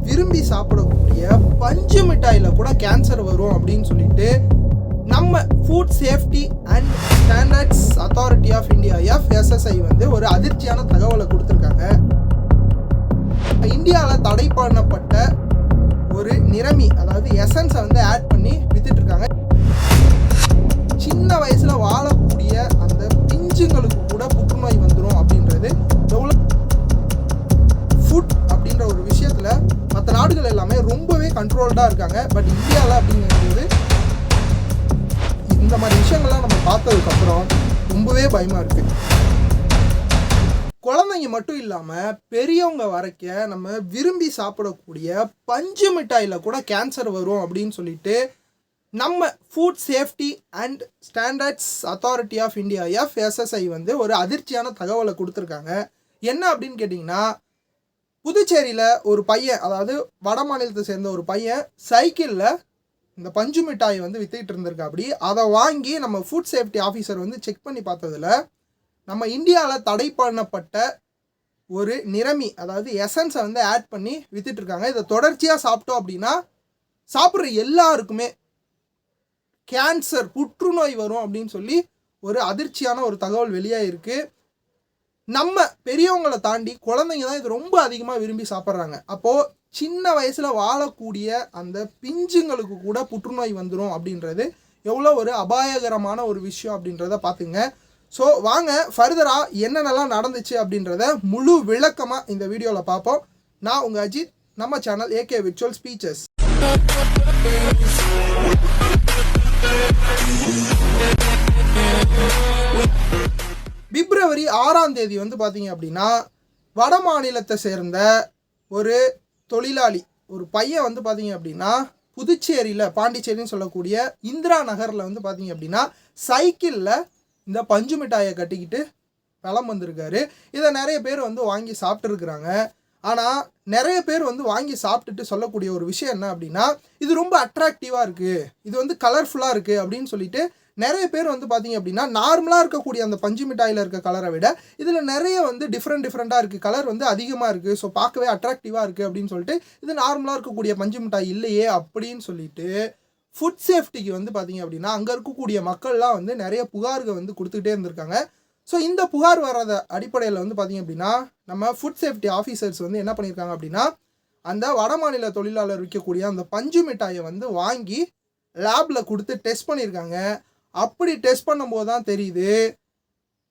விரும்பி சாப்பிடக்கூடிய பஞ்சு மிட்டாயில் கூட கேன்சர் வரும் அப்படின்னு சொல்லிட்டு நம்ம food safety and standards authority of India FSSAI வந்து ஒரு அதிர்ச்சியான தகவலை கொடுத்துருக்காங்க. இந்தியாவில் தடை பண்ணப்பட்ட ஒரு நிறமி அதாவது எசன்ஸை வந்து ஆட் பண்ணி வித்துட்டு கண்ட்ரோல்டாக இருக்காங்க. பட் இந்தியாவில் அப்படிங்கும்போது இந்த மாதிரி விஷயங்கள்லாம் நம்ம பார்த்ததுக்கப்புறம் ரொம்பவே பயமாக இருக்குது குழந்தைங்க மட்டும் இல்லாமல் பெரியவங்க வரைக்க நம்ம விரும்பி சாப்பிடக்கூடிய பஞ்சு மிட்டாயில் கூட கேன்சர் வரும் அப்படின்னு சொல்லிட்டு நம்ம food safety and standards authority of India FSSAI வந்து ஒரு அதிர்ச்சியான தகவலை கொடுத்துருக்காங்க. என்ன அப்படின்னு கேட்டிங்கன்னா புதுச்சேரியில் ஒரு பையன் அதாவது வட மாநிலத்தை சேர்ந்த ஒரு பையன் சைக்கிளில் இந்த பஞ்சு மிட்டாயை வந்து வித்துக்கிட்டு இருந்திருக்கா அப்படி. அதை வாங்கி நம்ம ஃபுட் சேஃப்டி ஆஃபீஸர் வந்து செக் பண்ணி பார்த்ததுல நம்ம இந்தியாவில் தடை பண்ணப்பட்ட ஒரு நிறமி அதாவது எசன்ஸை வந்து ஆட் பண்ணி வித்துட்டு இருக்காங்க. இதை தொடர்ச்சியாக சாப்பிட்டோம் அப்படின்னா சாப்பிட்ற எல்லாருக்குமே கேன்சர் புற்றுநோய் வரும் அப்படின்னு சொல்லி ஒரு அதிர்ச்சியான ஒரு தகவல் வெளியாக இருக்குது நம்ம பெரியவங்களை தாண்டி குழந்தைங்க தான் இது ரொம்ப அதிகமாக விரும்பி சாப்பிட்றாங்க. அப்போது சின்ன வயசில் வாழக்கூடிய அந்த பிஞ்சுங்களுக்கு கூட புற்றுநோய் வந்துடும் அப்படின்றது எவ்வளோ ஒரு அபாயகரமான ஒரு விஷயம் அப்படின்றத பார்த்துங்க. ஸோ வாங்க ஃபர்தராக என்னென்னலாம் நடந்துச்சு அப்படின்றத முழு விளக்கமாக இந்த வீடியோவில் பார்ப்போம். நான் உங்கள் அஜித் நம்ம channel AK virtual speeches February ஆறாம் தேதி வந்து பார்த்தீங்க அப்படின்னா வட மாநிலத்தை சேர்ந்த ஒரு தொழிலாளி ஒரு பையன் வந்து பார்த்தீங்க அப்படின்னா புதுச்சேரியில் பாண்டிச்சேரின்னு சொல்லக்கூடிய இந்திரா நகரில் வந்து பார்த்தீங்க அப்படின்னா சைக்கிளில் இந்த பஞ்சு மிட்டாயை கட்டிக்கிட்டு வளம் வந்திருக்காரு. இதை நிறைய பேர் வந்து வாங்கி சாப்பிட்ருக்குறாங்க ஆனால் நிறைய பேர் வந்து வாங்கி சாப்பிட்டுட்டு சொல்லக்கூடிய ஒரு விஷயம் என்ன அப்படின்னா இது ரொம்ப அட்ராக்டிவாக இருக்குது இது வந்து கலர்ஃபுல்லாக இருக்குது அப்படின்னு சொல்லிட்டு நிறைய பேர் வந்து பார்த்தீங்க அப்படின்னா நார்மலாக இருக்கக்கூடிய அந்த பஞ்சு மிட்டாயில் இருக்க கலரை விட இதில் நிறைய வந்து டிஃப்ரெண்ட் டிஃப்ரெண்ட்டாக இருக்குது கலர் வந்து அதிகமாக இருக்குது ஸோ பார்க்கவே அட்ராக்டிவாக இருக்குது அப்படின்னு சொல்லிட்டு இது நார்மலாக இருக்கக்கூடிய பஞ்சு மிட்டாய் இல்லையே அப்படின்னு சொல்லிட்டு ஃபுட் சேஃப்டிக்கு வந்து பார்த்தீங்க அப்படின்னா அங்கே இருக்கக்கூடிய மக்கள்லாம் வந்து நிறைய புகார்கள் வந்து கொடுத்துக்கிட்டே இருந்திருக்காங்க. ஸோ இந்த புகார் வர்றத அடிப்படையில் வந்து பார்த்தீங்க அப்படின்னா நம்ம ஃபுட் சேஃப்டி ஆஃபீஸர்ஸ் வந்து என்ன பண்ணியிருக்காங்க அப்படின்னா அந்த வடமாநில தொழிலாளர் விற்கக்கூடிய அந்த பஞ்சு மிட்டாயை வந்து வாங்கி லேபில் கொடுத்து டெஸ்ட் பண்ணியிருக்காங்க அப்படி டெஸ்ட் பண்ணும்போது தான் தெரியுது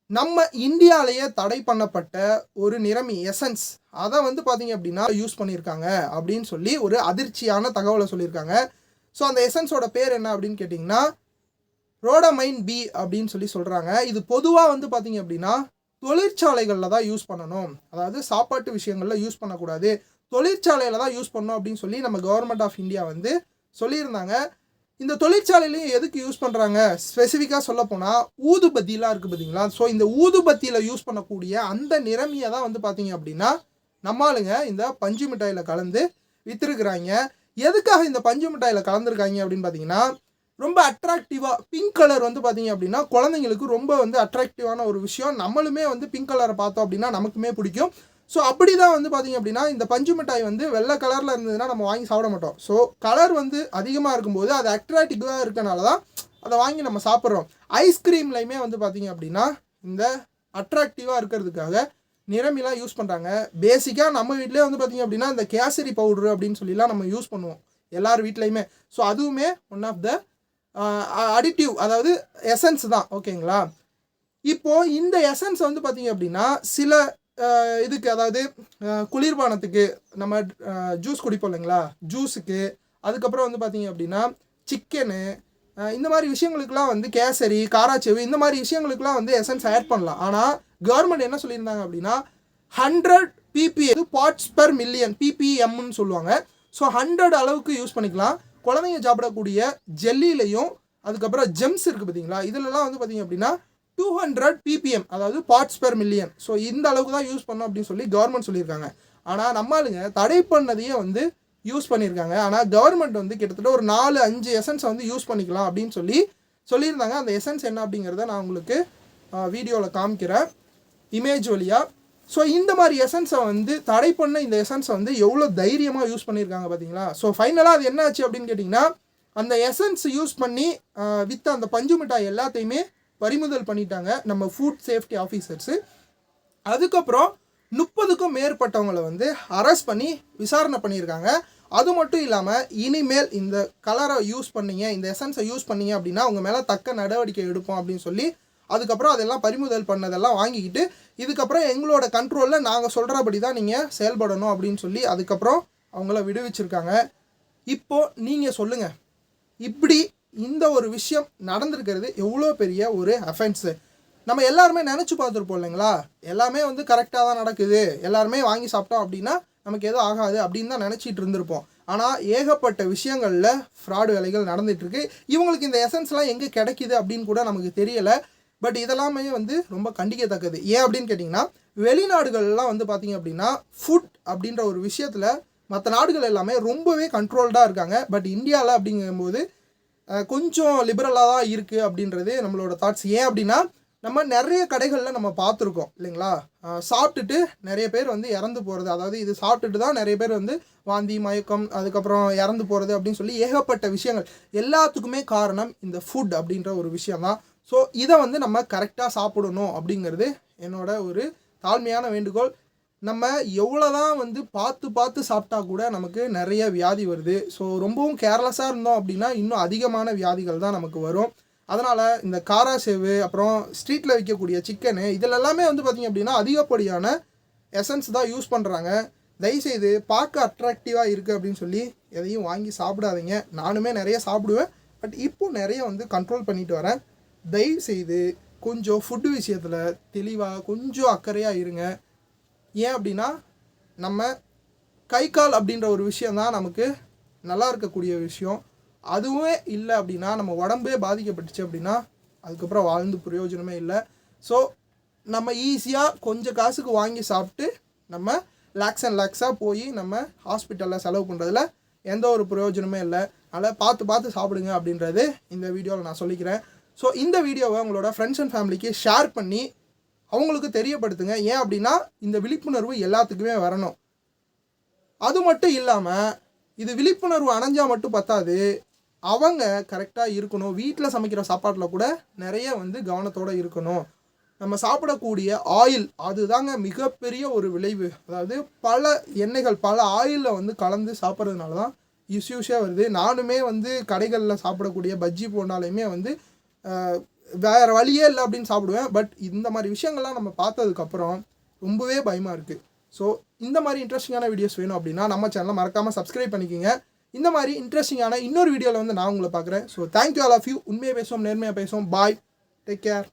நம்ம இந்தியாவிலேயே தடை பண்ணப்பட்ட ஒரு நிறமி எசன்ஸ் அதை வந்து பார்த்தீங்க அப்படின்னா யூஸ் பண்ணியிருக்காங்க அப்படின்னு சொல்லி ஒரு அதிர்ச்சியான தகவலை சொல்லியிருக்காங்க. ஸோ அந்த எசன்ஸோட பேர் என்ன அப்படின்னு கேட்டிங்கன்னா ரோடமைன் பி அப்படின்னு சொல்லி சொல்கிறாங்க இது பொதுவாக வந்து பார்த்தீங்க அப்படின்னா தொழிற்சாலைகளில் தான் யூஸ் பண்ணணும். அதாவது சாப்பாட்டு விஷயங்களில் யூஸ் பண்ணக்கூடாது. தொழிற்சாலையில் தான் யூஸ் பண்ணணும் அப்படின்னு சொல்லி நம்ம கவர்மெண்ட் ஆஃப் இந்தியா வந்து சொல்லியிருந்தாங்க. இந்த தொழிற்சாலையிலையும் எதுக்கு யூஸ் பண்ணுறாங்க ஸ்பெசிஃபிக்காக சொல்லப்போனால் ஊதுபத்திலாம் இருக்குது பார்த்தீங்களா ஸோ இந்த ஊதுபத்தியில் யூஸ் பண்ணக்கூடிய அந்த நிறமியை தான் வந்து பார்த்தீங்க அப்படின்னா நம்ம ஆளுங்க இந்த பஞ்சு மிட்டாயில் கலந்து விற்றுருக்குறாங்க எதுக்காக இந்த பஞ்சு மிட்டாயில் கலந்துருக்காங்க அப்படின்னு பார்த்தீங்கன்னா ரொம்ப அட்ராக்டிவாக பிங்க் கலர் வந்து பார்த்தீங்க அப்படின்னா குழந்தைங்களுக்கு ரொம்ப வந்து அட்ராக்டிவான ஒரு விஷயம். நம்மளுமே வந்து பிங்க் கலரை பார்த்தோம் அப்படின்னா நமக்குமே பிடிக்கும். ஸோ அப்படி தான் வந்து பார்த்தீங்க அப்படின்னா இந்த பஞ்சு மிட்டாய் வந்து வெள்ளை கலரில் இருந்ததுன்னா நம்ம வாங்கி சாப்பிட மாட்டோம். ஸோ கலர் வந்து அதிகமாக இருக்கும்போது அது அட்ராக்டிவாக இருக்கனால தான் அதை வாங்கி நம்ம சாப்பிட்றோம். ஐஸ்கிரீம்லையுமே வந்து பார்த்தீங்க அப்படின்னா இந்த அட்ராக்டிவாக இருக்கிறதுக்காக நிறமிலாம் யூஸ் பண்ணுறாங்க பேசிக்காக நம்ம வீட்டிலே வந்து பார்த்தீங்க அப்படின்னா இந்த கேசரி பவுட்ரு அப்படின்னு சொல்லிலாம் நம்ம யூஸ் பண்ணுவோம். எல்லார் வீட்லேயுமே. ஸோ அதுவுமே ஒன் ஆஃப் த அடிட்டிவ் அதாவது எசன்ஸ் தான். ஓகேங்களா இப்போது இந்த எசன்ஸ் வந்து பார்த்தீங்க அப்படின்னா சில இதுக்கு அதாவது குளிர்பானத்துக்கு நம்ம ஜூஸ் குடிப்போம் இல்லைங்களா? ஜூஸுக்கு அதுக்கப்புறம் வந்து பார்த்தீங்க அப்படின்னா சிக்கனு இந்த மாதிரி விஷயங்களுக்குலாம் வந்து கேசரி காராச்சேவு இந்த மாதிரி விஷயங்களுக்குலாம் வந்து எசன்ஸ் ஆட் பண்ணலாம். ஆனால் கவர்மெண்ட் என்ன சொல்லியிருந்தாங்க அப்படின்னா hundred PPM parts per million பிபிஎம்னு சொல்லுவாங்க. ஸோ ஹண்ட்ரட் அளவுக்கு யூஸ் பண்ணிக்கலாம். குழந்தைங்க சாப்பிடக்கூடிய ஜெல்லிலையும் அதுக்கப்புறம் ஜெம்ஸ் இருக்குது பார்த்தீங்களா இதுலலாம் வந்து பார்த்தீங்க அப்படின்னா டூ ஹண்ட்ரட் பிபிஎம் அதாவது பார்ட்ஸ் பெர் மில்லியன் ஸோ இந்த அளவுக்கு தான் யூஸ் பண்ணோம் அப்படின்னு சொல்லி கவர்மெண்ட் சொல்லியிருக்காங்க. ஆனால் நம்ம ஆளுங்க தடை பண்ணதையே வந்து யூஸ் பண்ணியிருக்காங்க. ஆனால் கவர்மெண்ட் வந்து கிட்டத்தட்ட ஒரு நாலு அஞ்சு எசன்ஸை வந்து யூஸ் பண்ணிக்கலாம் அப்படின்னு சொல்லி சொல்லியிருந்தாங்க. அந்த எசன்ஸ் என்ன அப்படிங்கிறத நான் உங்களுக்கு வீடியோவில் காமிக்கிறேன். இமேஜ் வழியாக ஸோ இந்த மாதிரி எசன்ஸை வந்து தடை பண்ண இந்த எசன்ஸை வந்து எவ்வளோ தைரியமாக யூஸ் பண்ணியிருக்காங்க பார்த்தீங்களா ஸோ ஃபைனலாக அது என்ன ஆச்சு அப்படின்னு கேட்டிங்கன்னா அந்த எசன்ஸ் யூஸ் பண்ணி வித் அந்த பஞ்சு மிட்டாய் எல்லாத்தையுமே பறிமுதல் பண்ணிட்டாங்க நம்ம ஃபுட் சேஃப்டி ஆஃபீஸர்ஸு அதுக்கப்புறம் முப்பதுக்கும் மேற்பட்டவங்களை வந்து அரெஸ்ட் பண்ணி விசாரணை பண்ணியிருக்காங்க. அது மட்டும் இல்லாமல் இனிமேல் இந்த கலரை யூஸ் பண்ணீங்க இந்த எசன்ஸை யூஸ் பண்ணீங்க அப்படின்னா உங்கள் மேலே தக்க நடவடிக்கை எடுப்போம் அப்படின்னு சொல்லி அதுக்கப்புறம் அதெல்லாம் பறிமுதல் பண்ணதெல்லாம் வாங்கிக்கிட்டு இதுக்கப்புறம் எங்களோட கண்ட்ரோலில் நாங்கள் சொல்கிறபடி தான் நீங்கள் செயல்படணும் அப்படின்னு சொல்லி அதுக்கப்புறம் அவங்கள விடுவிச்சிருக்காங்க. இப்போ நீங்கள் சொல்லுங்கள் இப்படி இந்த ஒரு விஷயம் நடந்திருக்கிறது எவ்வளோ பெரிய ஒரு அஃபென்ஸு நம்ம எல்லாருமே நினச்சி பார்த்துருப்போம் இல்லைங்களா? எல்லாமே வந்து கரெக்டாக தான் நடக்குது. எல்லாருமே வாங்கி சாப்பிட்டோம் அப்படின்னா நமக்கு எதுவும் ஆகாது அப்படின்னு தான் நினச்சிட்டு இருந்திருப்போம். ஆனால் ஏகப்பட்ட விஷயங்களில் ஃப்ராடு வேலைகள் நடந்துகிட்ருக்கு இவங்களுக்கு இந்த எசன்ஸ்லாம் எங்கே கிடைக்குது அப்படின்னு கூட நமக்கு தெரியலை. பட் இதெல்லாமே வந்து ரொம்ப கண்டிக்கத்தக்கது. ஏன் அப்படின்னு கேட்டிங்கன்னா வெளிநாடுகள்லாம் வந்து பார்த்திங்க அப்படின்னா ஃபுட் அப்படின்ற ஒரு விஷயத்தில் மற்ற நாடுகள் எல்லாமே ரொம்பவே கண்ட்ரோல்டாக இருக்காங்க. பட் இந்தியாவில் அப்படிங்கும்போது கொஞ்சம் லிபரலாக தான் இருக்குது அப்படின்றது நம்மளோட தாட்ஸ் ஏன் அப்படின்னா நம்ம நிறைய கடைகளில் நம்ம பார்த்துருக்கோம் இல்லைங்களா? சாப்பிட்டுட்டு நிறைய பேர் வந்து இறந்து போகிறது அதாவது இது சாப்பிட்டுட்டு தான் நிறைய பேர் வந்து வாந்தி மயக்கம் அதுக்கப்புறம் இறந்து போகிறது அப்படின்னு சொல்லி ஏகப்பட்ட விஷயங்கள். எல்லாத்துக்குமே காரணம் இந்த ஃபுட் அப்படின்ற ஒரு விஷயம் தான். ஸோ இதை வந்து நம்ம கரெக்டாக சாப்பிடணும் அப்படிங்கிறது என்னோட ஒரு தாழ்மையான வேண்டுகோள். நம்ம எவ்வளோதான் வந்து பார்த்து பார்த்து சாப்பிட்டா கூட நமக்கு நிறைய வியாதி வருது. ஸோ ரொம்பவும் கேர்லெஸ்ஸாக இருந்தோம் அப்படின்னா இன்னும் அதிகமான வியாதிகள் தான் நமக்கு வரும். அதனால் இந்த காரா சேவு அப்புறம் ஸ்ட்ரீட்டில் விற்கக்கூடிய சிக்கனு இதில் எல்லாமே வந்து பார்த்திங்க அப்படின்னா அதிகப்படியான எசன்ஸ் தான் யூஸ் பண்ணுறாங்க தயவுசெய்து பார்க்க அட்ராக்டிவாக இருக்குது அப்படின்னு சொல்லி எதையும் வாங்கி சாப்பிடாதீங்க. நானுமே நிறைய சாப்பிடுவேன். பட் இப்போ நிறைய வந்து கண்ட்ரோல் பண்ணிட்டு வரேன். தயவுசெய்து கொஞ்சம் ஃபுட்டு விஷயத்தில் தெளிவாக கொஞ்சம் அக்கறையாக இருங்க. ஏன் அப்படின்னா நம்ம கை கால் அப்படின்ற ஒரு விஷயம் தான் நமக்கு நல்லா இருக்கக்கூடிய விஷயம். அதுவே இல்லை அப்படின்னா நம்ம உடம்பே பாதிக்கப்பட்டுச்சு அப்படின்னா அதுக்கப்புறம் வாழ்ந்து பிரயோஜனமே இல்லை. ஸோ நம்ம ஈஸியாக கொஞ்சம் காசுக்கு வாங்கி சாப்பிட்டு நம்ம லேக்ஸ் அண்ட் லேக்ஸாக போய் நம்ம ஹாஸ்பிட்டலில் செலவு பண்ணுறதுல எந்த ஒரு பிரயோஜனமே இல்லை. அதனால் பார்த்து பார்த்து சாப்பிடுங்க அப்படின்றது இந்த வீடியோவில் நான் சொல்லிக்கிறேன். ஸோ இந்த வீடியோவை உங்களோட ஃப்ரெண்ட்ஸ் அண்ட் ஃபேமிலிக்கு ஷேர் பண்ணி அவங்களுக்கு தெரியப்படுத்துங்க. ஏன் அப்படின்னா இந்த விழிப்புணர்வு எல்லாத்துக்குமே வரணும். அது மட்டும் இல்லாமல் இது விழிப்புணர்வு அணைஞ்சால் மட்டும் பத்தாது. அவங்க கரெக்டாக இருக்கணும். வீட்டில் சமைக்கிற சாப்பாட்டில் கூட நிறைய வந்து கவனத்தோடு இருக்கணும். நம்ம சாப்பிடக்கூடிய ஆயில் அதுதாங்க மிகப்பெரிய ஒரு விளைவு. அதாவது பல எண்ணெய்கள் பல ஆயிலில் வந்து கலந்து சாப்பிட்றதுனால தான் இஷ்யூஸே வருது. நானுமே வந்து கடைகளில் சாப்பிடக்கூடிய பஜ்ஜி போனாலுமே வந்து வேறு வழியே இல்லை அப்படின்னு சாப்பிடுவேன். பட் இந்த மாதிரி விஷயங்கள்லாம் நம்ம பார்த்ததுக்கப்புறம் ரொம்பவே பயமாக இருக்குது ஸோ இந்த மாதிரி இன்ட்ரெஸ்டிங்கான வீடியோஸ் வேணும் அப்படின்னா நம்ம சேனலை மறக்காமல் சப்ஸ்கிரைப் பண்ணிக்கோங்க. இந்த மாதிரி இன்ட்ரெஸ்டிங்கான இன்னொரு வீடியோவில் வந்து நான் உங்களை பார்க்குறேன். So thank you all of you உண்மையை பேசுவோம் நேர்மையாக பேசுவோம். Bye take care